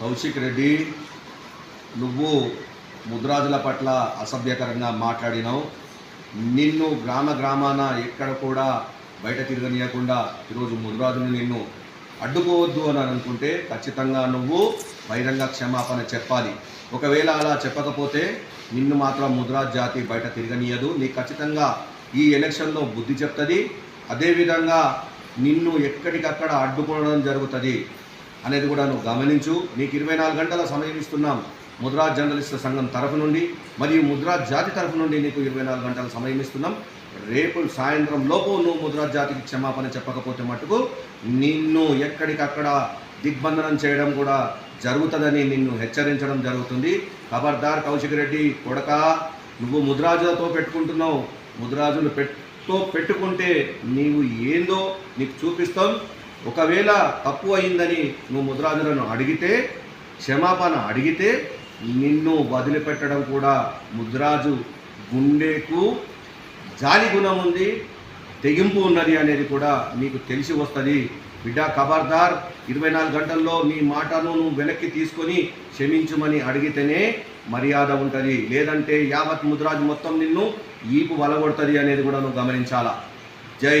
కౌశిక్ రెడ్డి నువ్వు ముద్రాజుల పట్ల అసభ్యకరంగా మాట్లాడినావు. నిన్ను గ్రామ గ్రామాన ఎక్కడ కూడా బయట తిరగనీయకుండా ఈరోజు ముద్రాజులు నిన్ను అడ్డుకోవద్దు అని అనుకుంటే ఖచ్చితంగా నువ్వు బహిరంగ క్షమాపణ చెప్పాలి. ఒకవేళ అలా చెప్పకపోతే నిన్ను మాత్రం ముద్రాజ్ జాతి బయట తిరగనీయదు. నీకు ఖచ్చితంగా ఈ ఎలక్షన్లో బుద్ధి చెప్తుంది. అదేవిధంగా నిన్ను ఎక్కడికక్కడ అడ్డుకోవడం జరుగుతుంది. అనేది కూడా నువ్వు గమనించు. నీకు ఇరవై నాలుగు గంటల సమయం ఇస్తున్నాం. ముద్రా జర్నలిస్టుల సంఘం తరఫు నుండి మరియు ముద్రా జాతి తరఫు నుండి నీకు ఇరవై నాలుగు గంటల సమయం ఇస్తున్నాం. రేపు సాయంత్రం లోపు నువ్వు ముద్రా జాతికి క్షమాపణ చెప్పకపోతే మటుకు నిన్ను ఎక్కడికక్కడ దిగ్బంధనం చేయడం కూడా జరుగుతుందని నిన్ను హెచ్చరించడం జరుగుతుంది. ఖబర్దార్ కౌశిక్ రెడ్డి కొడక నువ్వు ముద్రాజులతో పెట్టుకుంటున్నావు. ముద్రాజులు పెట్టు పెట్టుకుంటే నీవు ఏందో నీకు చూపిస్తాం. ఒకవేళ తప్పు అయిందని నువ్వు ముద్రాజులను అడిగితే క్షమాపణ అడిగితే నిన్ను వదిలిపెట్టడం కూడా ముద్రాజు గుండెకు జాలి గుణం ఉంది తెగింపు ఉన్నది అనేది కూడా నీకు తెలిసి వస్తుంది. బిడ్డ ఖబర్దార్ ఇరవై నాలుగు గంటల్లో నీ మాటను నువ్వు వెనక్కి తీసుకొని క్షమించమని అడిగితేనే మర్యాద ఉంటుంది. లేదంటే యావత్ ముద్రాజు మొత్తం నిన్ను ఈపు వలగొడుతుంది అనేది కూడా నువ్వు గమనించాలా? జై